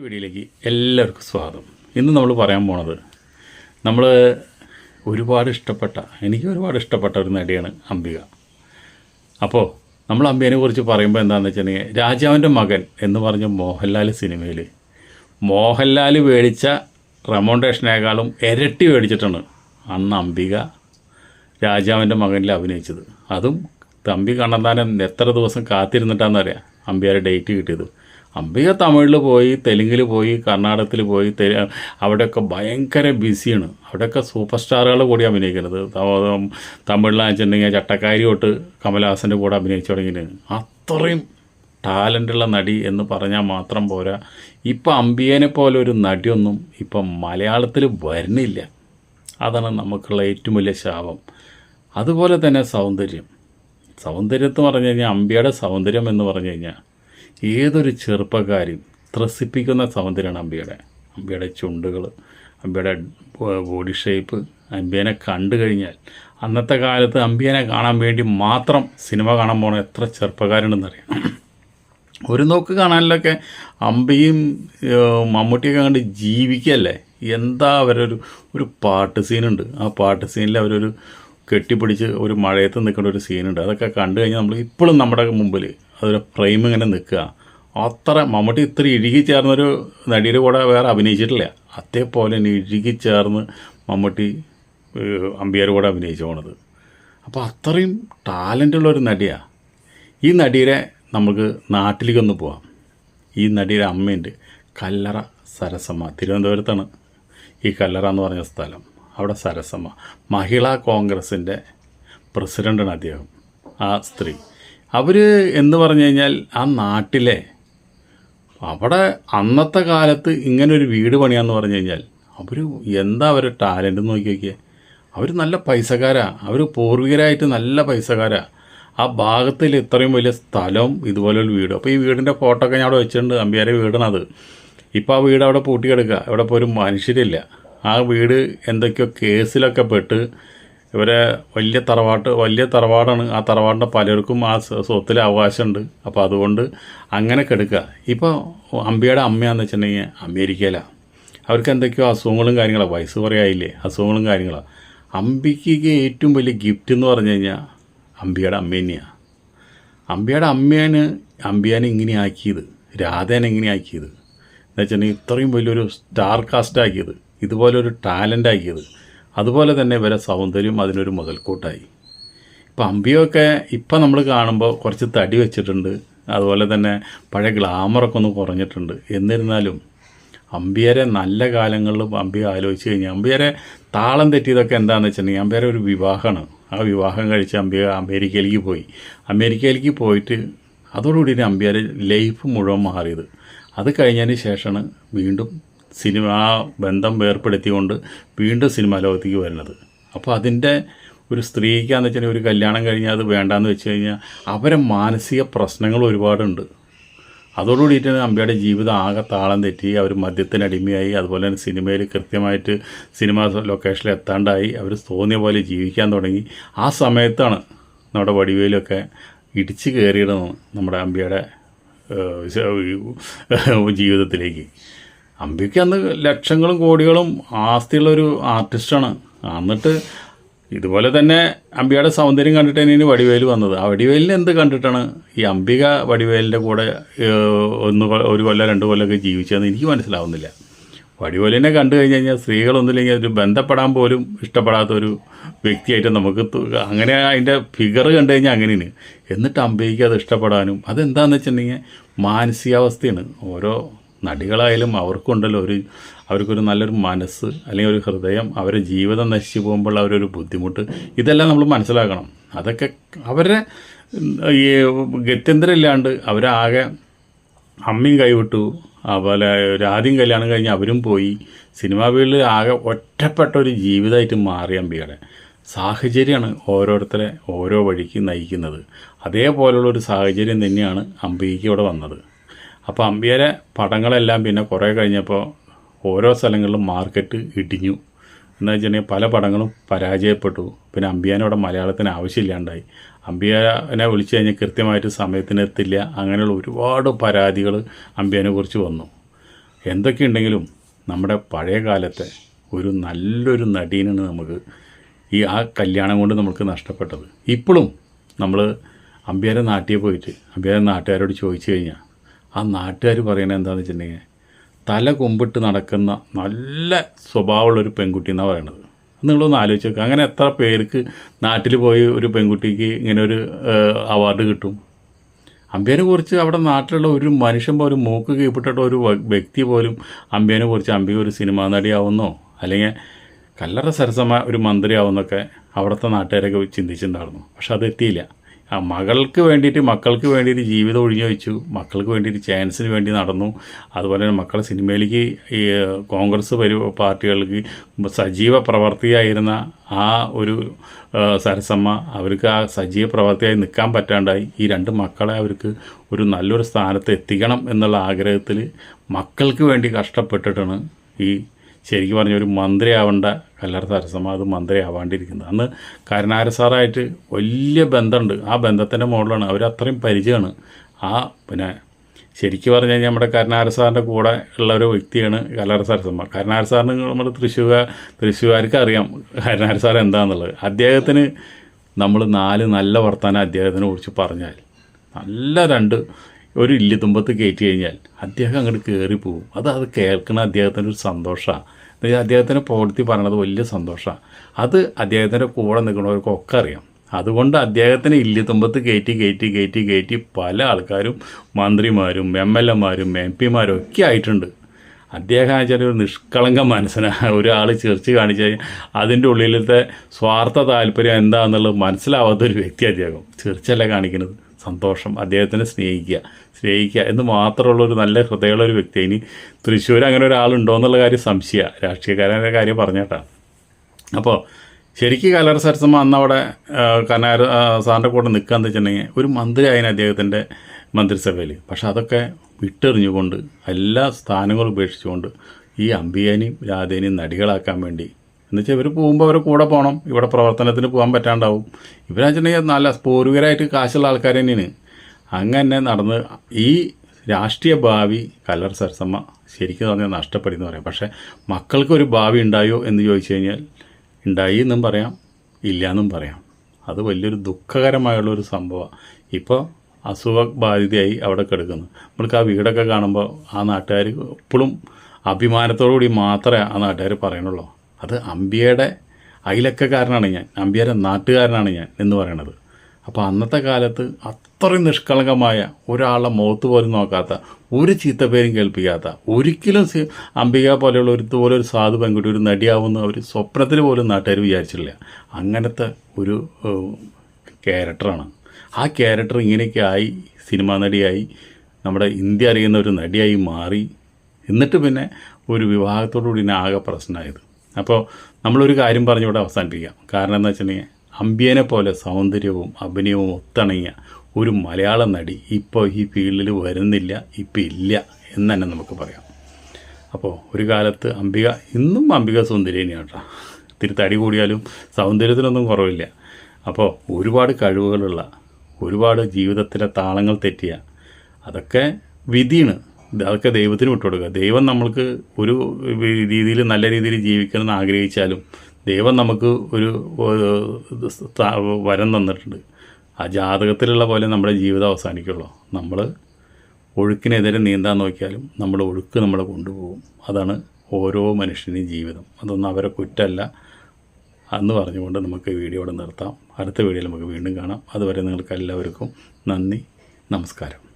വീഡിയോയിലേക്ക് എല്ലാവർക്കും സ്വാഗതം. ഇന്ന് നമ്മൾ പറയാൻ പോണത് നമ്മൾ ഒരുപാട് ഇഷ്ടപ്പെട്ട എനിക്ക് ഒരുപാട് ഇഷ്ടപ്പെട്ട ഒരു നടിയാണ് അംബിക. അപ്പോൾ നമ്മൾ അംബികനെ കുറിച്ച് പറയുമ്പോൾ എന്താണെന്ന് വെച്ചിട്ടുണ്ടെങ്കിൽ രാജാവിന്റെ മകൻ എന്ന് പറഞ്ഞ മോഹൻലാൽ സിനിമയിൽ മോഹൻലാൽ മേടിച്ച റെമോണ്ടേഷനേക്കാളും ഇരട്ടി മേടിച്ചിട്ടാണ് അന്ന് അംബിക രാജാവിന്റെ മകനിൽ അഭിനയിച്ചത്. അതും തമ്പി കണ്ണന്താനം എത്ര ദിവസം കാത്തിരുന്നിട്ടാണെന്ന് അറിയാം അംബികയുടെ ഡേറ്റ് കിട്ടിയത്. അംബിക തമിഴിൽ പോയി തെലുങ്കിൽ പോയി കർണാടകത്തിൽ പോയി തെലു അവിടെയൊക്കെ ഭയങ്കര ബിസിയാണ്. അവിടെയൊക്കെ സൂപ്പർ സ്റ്റാറുകൾ കൂടി അഭിനയിക്കുന്നത്. ത- തമിഴിലാണെന്ന് വെച്ചിട്ടുണ്ടെങ്കിൽ ചട്ടക്കാരി തൊട്ട് കമലഹാസന്റെ കൂടെ അഭിനയിച്ചു തുടങ്ങിയത് അത്രയും ടാലന്റുള്ള നടി എന്ന് പറഞ്ഞാൽ മാത്രം പോരാ. ഇപ്പം അംബിയനെ പോലെ ഒരു നടിയൊന്നും ഇപ്പം മലയാളത്തിൽ വരുന്നില്ല. അതാണ് നമുക്കുള്ള ഏറ്റവും വലിയ ശാപം. അതുപോലെ തന്നെ സൗന്ദര്യം. സൗന്ദര്യം എന്ന് പറഞ്ഞു കഴിഞ്ഞാൽ അമ്പിയുടെ സൗന്ദര്യം എന്ന് പറഞ്ഞു കഴിഞ്ഞാൽ ഏതൊരു ചെറുപ്പക്കാരും ത്രസിപ്പിക്കുന്ന സൗന്ദര്യമാണ് അമ്പിയുടെ. അമ്പിയുടെ ചുണ്ടുകൾ അമ്പിയുടെ ബോഡി ഷേപ്പ് അമ്പിയനെ കണ്ടു കഴിഞ്ഞാൽ അന്നത്തെ കാലത്ത് അമ്പിയനെ കാണാൻ വേണ്ടി മാത്രം സിനിമ കാണാൻ പോണ എത്ര ചെറുപ്പക്കാരുണ്ടെന്നറിയാം. ഒരു നോക്ക് കാണാനിലൊക്കെ അമ്പിയും മമ്മൂട്ടിയൊക്കെ കണ്ട് ജീവിക്കല്ലേ? എന്താ അവരൊരു ഒരു പാട്ട് സീനുണ്ട്. ആ പാട്ട് സീനിൽ അവരൊരു കെട്ടിപ്പിടിച്ച് ഒരു മഴയത്ത് നിൽക്കുന്ന ഒരു സീനുണ്ട്. അതൊക്കെ കണ്ടു കഴിഞ്ഞാൽ നമ്മൾ ഇപ്പോഴും നമ്മുടെ മുമ്പിൽ അതൊരു ഫ്രെയിം ഇങ്ങനെ നിൽക്കുക. അത്ര മമ്മൂട്ടി ഇത്ര ഇഴുകി ചേർന്നൊരു നടിയുടെ കൂടെ വേറെ അഭിനയിച്ചിട്ടില്ല. അതേപോലെ തന്നെ ഇഴുകി ചേർന്ന് മമ്മൂട്ടി അമ്പിയാർ കൂടെ അഭിനയിച്ചു പോണത്. അപ്പോൾ അത്രയും ടാലന്റുള്ള ഒരു നടിയാണ് ഈ നടിയുടെ നമുക്ക് നാട്ടിലേക്കൊന്ന് പോവാം. ഈ നടിയുടെ അമ്മയുണ്ട് കല്ലറ സരസമ്മ തിരുവനന്തപുരത്താണ് ഈ കല്ലറ എന്ന് പറഞ്ഞ സ്ഥലം. അവിടെ സരസമ്മ മഹിളാ കോൺഗ്രസിന്റെ പ്രസിഡന്റാണ് അദ്ദേഹം ആ സ്ത്രീ. അവർ എന്ന് പറഞ്ഞു കഴിഞ്ഞാൽ ആ നാട്ടിലെ അവിടെ അന്നത്തെ കാലത്ത് ഇങ്ങനെ ഒരു വീട് പണിയാന്ന് പറഞ്ഞു കഴിഞ്ഞാൽ അവർ എന്താ അവർ ടാലന്റ് നോക്കി നോക്കിയേ. അവർ നല്ല പൈസക്കാരാ. അവർ പൂർവികരായിട്ട് നല്ല പൈസക്കാരാ. ആ ഭാഗത്തിൽ ഇത്രയും വലിയ സ്ഥലം ഇതുപോലൊരു വീട്. അപ്പോൾ ഈ വീടിന്റെ ഫോട്ടോ ഒക്കെ ഞാൻ അവിടെ വെച്ചിട്ടുണ്ട്. അമ്പിയാരെ വീടാണത് ഇപ്പോൾ ആ വീട് അവിടെ പൂട്ടിക്കിടക്കുക അവിടെ ഇപ്പോൾ ഒരു മനുഷ്യരില്ല. ആ വീട് എന്തൊക്കെയോ കേസിലൊക്കെ പെട്ട് ഇവരെ വലിയ തറവാട്ട് വലിയ തറവാടാണ്. ആ തറവാടിന്റെ പലർക്കും ആ സ്വത്തിൽ അവകാശമുണ്ട്. അപ്പോൾ അതുകൊണ്ട് അങ്ങനെ കെടുക്കുക ഇപ്പോൾ അമ്പിയുടെ അമ്മയാന്ന് വെച്ചിട്ടുണ്ടെങ്കിൽ അമേരിക്കയിലാണ് അവർക്ക് എന്തൊക്കെയോ അസുഖങ്ങളും കാര്യങ്ങളാണ് വയസ്സ് കുറേ ആയില്ലേ? അസുഖങ്ങളും കാര്യങ്ങളാണ് അമ്പിക്ക് ഏറ്റവും വലിയ ഗിഫ്റ്റ് എന്ന് പറഞ്ഞു കഴിഞ്ഞാൽ അമ്പിയുടെ അമ്മ തന്നെയാണ് അമ്പിയുടെ അമ്മയാണ് അമ്പിയാനെ ഇങ്ങനെ ആക്കിയത്. രാധേനെ ഇങ്ങനെ ആക്കിയത്. എന്ന് വെച്ചിട്ടുണ്ടെങ്കിൽ ഇത്രയും വലിയൊരു സ്റ്റാർ കാസ്റ്റ് ആക്കിയത്. ഇതുപോലൊരു ടാലന്റ് ആക്കിയത്. അതുപോലെ തന്നെ ഇവരെ സൗന്ദര്യം അതിനൊരു മുതൽക്കൂട്ടായി. ഇപ്പം അമ്പിയൊക്കെ ഇപ്പം നമ്മൾ കാണുമ്പോൾ കുറച്ച് തടി വെച്ചിട്ടുണ്ട്. അതുപോലെ തന്നെ പഴയ ഗ്ലാമറൊക്കെ ഒന്ന് കുറഞ്ഞിട്ടുണ്ട്. എന്നിരുന്നാലും അമ്പിയരെ നല്ല കാലങ്ങളിൽ അമ്പി ആലോചിച്ച് കഴിഞ്ഞാൽ അമ്പിയരെ താളം തെറ്റിയതൊക്കെ എന്താണെന്ന് വെച്ചിട്ടുണ്ടെങ്കിൽ അമ്പിയരെ ഒരു വിവാഹമാണ്. ആ വിവാഹം കഴിച്ച് അമ്പിയ അമേരിക്കയിലേക്ക് പോയി. അമേരിക്കയിലേക്ക് പോയിട്ട് അതോടുകൂടി അമ്പിയരെ ലൈഫ് മുഴുവൻ മാറിയത്. അത് കഴിഞ്ഞതിന് ശേഷമാണ് വീണ്ടും സിനിമ ആ ബന്ധം വേർപ്പെടുത്തിക്കൊണ്ട് വീണ്ടും സിനിമാ ലോകത്തേക്ക് വരുന്നത്. അപ്പോൾ അതിന്റെ ഒരു സ്ത്രീക്കാന്ന് വെച്ചാൽ ഒരു കല്യാണം കഴിഞ്ഞാൽ അത് വേണ്ടാന്ന് വെച്ച് കഴിഞ്ഞാൽ അവരെ മാനസിക പ്രശ്നങ്ങൾ ഒരുപാടുണ്ട്. അതോടുകൂടിയിട്ട് അമ്പയുടെ ജീവിതം ആകെ താളം തെറ്റി അവർ മദ്യത്തിന് അടിമയായി അതുപോലെ തന്നെ സിനിമയിൽ കൃത്യമായിട്ട് സിനിമ ലൊക്കേഷനിൽ എത്താണ്ടായി അവർ തോന്നിയ പോലെ ജീവിക്കാൻ തുടങ്ങി. ആ സമയത്താണ് നമ്മുടെ വടിവേലൊക്കെ ഇടിച്ചു കയറിയിടുന്നത് നമ്മുടെ അമ്പയുടെ ജീവിതത്തിലേക്ക്. അമ്പിക്ക് അന്ന് ലക്ഷങ്ങളും കോടികളും ആസ്തിയുള്ളൊരു ആർട്ടിസ്റ്റാണ്. എന്നിട്ട് ഇതുപോലെ തന്നെ അംബികയുടെ സൗന്ദര്യം കണ്ടിട്ട് തന്നെയാണ് വടിവേൽ വന്നത്. ആ വടിവേലിനെ എന്ത് കണ്ടിട്ടാണ് ഈ അംബിക വടിവേലിന്റെ കൂടെ ഒന്ന് ഒരു കൊല്ലം രണ്ട് കൊല്ലമൊക്കെ ജീവിച്ചതെന്ന് എനിക്ക് മനസ്സിലാവുന്നില്ല. വടിവേലിനെ കണ്ടു കഴിഞ്ഞ് കഴിഞ്ഞാൽ സ്ത്രീകളൊന്നുമില്ലെങ്കിൽ ഒരു ബന്ധപ്പെടാൻ പോലും ഇഷ്ടപ്പെടാത്ത ഒരു വ്യക്തിയായിട്ട് നമുക്ക് അങ്ങനെ അതിന്റെ ഫിഗർ കണ്ടു കഴിഞ്ഞാൽ അങ്ങനെയാണ്. എന്നിട്ട് അംബിക്ക് അത് ഇഷ്ടപ്പെടാനും അതെന്താണെന്ന് വെച്ചിട്ടുണ്ടെങ്കിൽ മാനസികാവസ്ഥയാണ്. ഓരോ നടികളായാലും അവർക്കുണ്ടല്ലോ ഒരു അവർക്കൊരു നല്ലൊരു മനസ്സ് അല്ലെങ്കിൽ ഒരു ഹൃദയം അവരെ ജീവിതം നശിച്ചു പോകുമ്പോൾ അവരൊരു ബുദ്ധിമുട്ട് ഇതെല്ലാം നമ്മൾ മനസ്സിലാക്കണം. അതൊക്കെ അവരെ ഈ ഗത്യന്തരമില്ലാണ്ട് അവരാകെ അമ്മയും കൈവിട്ടു അതുപോലെ ഒരു ആദ്യം കല്യാണം കഴിഞ്ഞ് അവരും പോയി സിനിമാ ഫീൽഡിൽ ആകെ ഒറ്റപ്പെട്ട ഒരു ജീവിതമായിട്ട് മാറി അമ്പിയുടെ സാഹചര്യമാണ് ഓരോരുത്തരെ ഓരോ വഴിക്ക് നയിക്കുന്നത്. അതേപോലുള്ള ഒരു സാഹചര്യം തന്നെയാണ് അമ്പികയ്ക്ക് ഇവിടെ വന്നത്. അപ്പോൾ അമ്പിയരെ പടങ്ങളെല്ലാം പിന്നെ കുറേ കഴിഞ്ഞപ്പോൾ ഓരോ സ്ഥലങ്ങളിലും മാർക്കറ്റ് ഇടിഞ്ഞു. എന്ന് വെച്ചിട്ടുണ്ടെങ്കിൽ പല പടങ്ങളും പരാജയപ്പെട്ടു. പിന്നെ അമ്പിയാനോടെ മലയാളത്തിന് ആവശ്യമില്ലാണ്ടായി. അമ്പിയാനെ വിളിച്ചു കഴിഞ്ഞാൽ കൃത്യമായിട്ട് സമയത്തിന് എത്തില്ല അങ്ങനെയുള്ള ഒരുപാട് പരാതികൾ അമ്പിയാനെ കുറിച്ച് വന്നു. എന്തൊക്കെയുണ്ടെങ്കിലും നമ്മുടെ പഴയ കാലത്തെ ഒരു നല്ലൊരു നടീനാണ് നമുക്ക് ഈ ആ കല്യാണം കൊണ്ട് നമുക്ക് നഷ്ടപ്പെട്ടത്. ഇപ്പോഴും നമ്മൾ അമ്പിയാരെ നാട്ടിൽ പോയിട്ട് അമ്പിയാരെ നാട്ടുകാരോട് ചോദിച്ചു കഴിഞ്ഞാൽ ആ നാട്ടുകാർ പറയണത് എന്താണെന്ന് വെച്ചിട്ടുണ്ടെങ്കിൽ തല കൊമ്പിട്ട് നടക്കുന്ന നല്ല സ്വഭാവമുള്ളൊരു പെൺകുട്ടി എന്നാണ് പറയണത്. നിങ്ങളൊന്ന് ആലോചിച്ച് നോക്കുക അങ്ങനെ എത്ര പേർക്ക് നാട്ടിൽ പോയി ഒരു പെൺകുട്ടിക്ക് ഇങ്ങനെ ഒരു അവാർഡ് കിട്ടും? അമ്പ്യാനെ കുറിച്ച് അവിടെ നാട്ടിലുള്ള ഒരു മനുഷ്യൻ പോലും മൂക്ക് കീഴ്പ്പെട്ടിട്ട ഒരു വ്യക്തി പോലും അമ്പ്യാനെ കുറിച്ച് അമ്പിക ഒരു സിനിമാ നടിയാവുന്നോ? അല്ലെങ്കിൽ കല്ലറ സരസമായ ഒരു മന്ത്രിയാവുന്നൊക്കെ അവിടുത്തെ നാട്ടുകാരൊക്കെ ചിന്തിച്ചിട്ടുണ്ടായിരുന്നു. പക്ഷെ അത് എത്തിയില്ല. ആ മകൾക്ക് വേണ്ടിയിട്ട് മക്കൾക്ക് വേണ്ടിയിട്ട് ജീവിതം ഒഴിഞ്ഞു വെച്ചു. മക്കൾക്ക് വേണ്ടിയിട്ട് ചാൻസിന് വേണ്ടി നടന്നു. അതുപോലെ തന്നെ മക്കളെ സിനിമയിലേക്ക് ഈ കോൺഗ്രസ് പരി പാർട്ടികൾക്ക് സജീവ പ്രവർത്തിയായിരുന്ന ആ ഒരു സരസമ്മ അവർക്ക് ആ സജീവ പ്രവർത്തിയായി നിൽക്കാൻ പറ്റാണ്ടായി. ഈ രണ്ട് മക്കളെ അവർക്ക് ഒരു നല്ലൊരു സ്ഥാനത്ത് എത്തിക്കണം എന്നുള്ള ആഗ്രഹത്തിൽ മക്കൾക്ക് വേണ്ടി കഷ്ടപ്പെട്ടിട്ടാണ് ഈ ശരിക്കും പറഞ്ഞ ഒരു മന്ത്രിയാവേണ്ട കല്ലറ സരസമ്മ അത് മന്ത്രി ആവാണ്ടിരിക്കുന്നത് അന്ന് കരുണാകര സാറായിട്ട് വലിയ ബന്ധമുണ്ട്. ആ ബന്ധത്തിന്റെ മുകളിലാണ് അവർ അത്രയും പരിചയമാണ്. ആ പിന്നെ ശരിക്കും പറഞ്ഞു കഴിഞ്ഞാൽ നമ്മുടെ കരുണാകര സാറിന്റെ കൂടെ ഉള്ള ഒരു വ്യക്തിയാണ് കല്ലറ സരസമ്മ കരുണാകര സാറിന് നമ്മൾ തൃശ്ശൂർ തൃശ്ശൂർക്കാർക്ക് അറിയാം കരുണാകര സാർ എന്താണെന്നുള്ളത് അദ്ദേഹത്തിന് നമ്മൾ നാല് നല്ല വർത്തമാനം അദ്ദേഹത്തിനെ കുറിച്ച് പറഞ്ഞാൽ നല്ല രണ്ട് ഒരു ഇല്ലി തുമ്പത്ത് കയറ്റി കഴിഞ്ഞാൽ അദ്ദേഹം അങ്ങോട്ട് കയറി പോകും അത് അത് കേൾക്കുന്ന അദ്ദേഹത്തിന്റെ ഒരു സന്തോഷമാണ് അദ്ദേഹത്തിനെ പ്രവൃത്തി പറയണത് വലിയ സന്തോഷമാണ് അത് അദ്ദേഹത്തിന്റെ കൂടെ നിൽക്കുന്നവർക്കൊക്കെ അറിയാം. അതുകൊണ്ട് അദ്ദേഹത്തിന് ഇല്ലി തുമ്പത്ത് കയറ്റി കയറ്റി കയറ്റി കയറ്റി പല ആൾക്കാരും മന്ത്രിമാരും എം എൽ എമാരും എം പിമാരും ഒക്കെ ആയിട്ടുണ്ട്. അദ്ദേഹം വെച്ചാൽ ഒരു നിഷ്കളങ്ക മനസ്സിനാണ് ഒരാൾ ചേർച്ച് കാണിച്ചു കഴിഞ്ഞാൽ അതിന്റെ ഉള്ളിലത്തെ സ്വാർത്ഥ താല്പര്യം എന്താണെന്നുള്ളത് മനസ്സിലാവാത്ത ഒരു വ്യക്തി അദ്ദേഹം. ചിരിച്ചല്ല കാണിക്കുന്നത്. സന്തോഷം അദ്ദേഹത്തിനെ സ്നേഹിക്കുക. സ്നേഹിക്കുക എന്ന് മാത്രമുള്ള ഒരു നല്ല ഹൃദയമുള്ള ഒരു വ്യക്തി. ഇനി തൃശ്ശൂർ അങ്ങനെ ഒരാളുണ്ടോ എന്നുള്ള കാര്യം സംശയ. രാഷ്ട്രീയക്കാരന്റെ കാര്യം പറഞ്ഞേട്ടാ. അപ്പോൾ ശരിക്കും കലാര സരസമ്മ അന്ന് അവിടെ കനാര സാറിന്റെ കൂടെ നിൽക്കാന്ന് വെച്ചിട്ടുണ്ടെങ്കിൽ ഒരു മന്ത്രി ആയതിന് അദ്ദേഹത്തിന്റെ മന്ത്രിസഭയിൽ പക്ഷെ അതൊക്കെ വിട്ടെറിഞ്ഞുകൊണ്ട് എല്ലാ സ്ഥാനങ്ങളും ഉപേക്ഷിച്ചുകൊണ്ട് ഈ അമ്പിയേനെയും രാധേനെയും നടികളാക്കാൻ വേണ്ടി എന്നുവെച്ചാൽ ഇവർ പോകുമ്പോൾ അവർ കൂടെ പോകണം ഇവിടെ പ്രവർത്തനത്തിന് പോകാൻ പറ്റാണ്ടാവും. ഇവരാണെന്നുണ്ടെങ്കിൽ നല്ല പൂർവികരായിട്ട് കാശുള്ള ആൾക്കാർ തന്നെയാണ്. അങ്ങനെ നടന്ന് ഈ രാഷ്ട്രീയ ഭാവി കലർ സരസമ്മ ശരിക്കും പറഞ്ഞാൽ നഷ്ടപ്പെടുന്നു പറയാം. പക്ഷേ മക്കൾക്ക് ഒരു ഭാവി ഉണ്ടായോ എന്ന് ചോദിച്ചു കഴിഞ്ഞാൽ ഉണ്ടായി എന്നും പറയാം ഇല്ല എന്നും പറയാം. അത് വലിയൊരു ദുഃഖകരമായുള്ള ഒരു സംഭവമാണ് ഇപ്പോൾ അസുഖബാധിതയായി അവിടെ കിടക്കുന്നു. നമ്മൾക്ക് ആ വീടൊക്കെ കാണുമ്പോൾ ആ നാട്ടുകാർ എപ്പോഴും അഭിമാനത്തോടു കൂടി മാത്രമേ ആ നാട്ടുകാർ പറയണുള്ളൂ. അത് അമ്പിയയുടെ അയലക്കാരനാണ് ഞാൻ അമ്പിയയുടെ നാട്ടുകാരനാണ് ഞാൻ എന്ന് പറയണത്. അപ്പോൾ അന്നത്തെ കാലത്ത് അത്രയും നിഷ്കളങ്കമായ ഒരാളെ മുഖത്ത് പോലും നോക്കാത്ത ഒരു ചീത്തപ്പേരും കേൾപ്പിക്കാത്ത ഒരിക്കലും അംബിക പോലെയുള്ള ഒരു ഇതുപോലെ ഒരു സാധു പെൺകുട്ടി ഒരു നടിയാവുന്ന ഒരു സ്വപ്നത്തിൽ പോലും നാട്ടുകാർ വിചാരിച്ചില്ല അങ്ങനത്തെ ഒരു ക്യാരക്ടറാണ്. ആ ക്യാരക്ടർ ഇങ്ങനെയൊക്കെ ആയി സിനിമാ നടിയായി നമ്മുടെ ഇന്ത്യ അറിയുന്ന ഒരു നടിയായി മാറി എന്നിട്ട് പിന്നെ ഒരു വിവാഹത്തോടു കൂടി പിന്നെ ആകെ പ്രശ്നമായത്. അപ്പോൾ നമ്മളൊരു കാര്യം പറഞ്ഞിവിടെ അവസാനിപ്പിക്കാം കാരണം എന്താ വെച്ചിട്ടുണ്ടെങ്കിൽ അമ്പിയനെ പോലെ സൗന്ദര്യവും അഭിനയവും ഒത്തിണങ്ങിയ ഒരു മലയാള നടി ഇപ്പോൾ ഈ ഫീൽഡിൽ വരുന്നില്ല ഇപ്പോൾ ഇല്ല എന്ന് തന്നെ നമുക്ക് പറയാം. അപ്പോൾ ഒരു കാലത്ത് അംബിക ഇന്നും അംബിക സുന്ദരി തന്നെയാണ് കേട്ടോ. ഇത്തിരി തടി കൂടിയാലും സൗന്ദര്യത്തിനൊന്നും കുറവില്ല. അപ്പോൾ ഒരുപാട് കഴിവുകളുള്ള ഒരുപാട് ജീവിതത്തിലെ താളങ്ങൾ തെറ്റിയ അതൊക്കെ വിധിയാണ്. അതൊക്കെ ദൈവത്തിന് വിട്ടുകൊടുക്കുക. ദൈവം നമ്മൾക്ക് ഒരു രീതിയിൽ നല്ല രീതിയിൽ ജീവിക്കണമെന്ന് ആഗ്രഹിച്ചാലും ദൈവം നമുക്ക് ഒരു വരം തന്നിട്ടുണ്ട്. ആ ജാതകത്തിലുള്ള പോലെ നമ്മുടെ ജീവിതം അവസാനിക്കുള്ളൂ. നമ്മൾ ഒഴുക്കിനെതിരെ നീന്താൻ നോക്കിയാലും നമ്മുടെ ഒഴുക്ക് നമ്മളെ കൊണ്ടുപോകും. അതാണ് ഓരോ മനുഷ്യന്റെയും ജീവിതം. അതൊന്നും അവരെ കുറ്റമല്ല എന്ന് പറഞ്ഞുകൊണ്ട് നമുക്ക് വീഡിയോ ഇവിടെ നിർത്താം. അടുത്ത വീഡിയോയിൽ നമുക്ക് വീണ്ടും കാണാം. അതുവരെ നിങ്ങൾക്ക് എല്ലാവർക്കും നന്ദി നമസ്കാരം.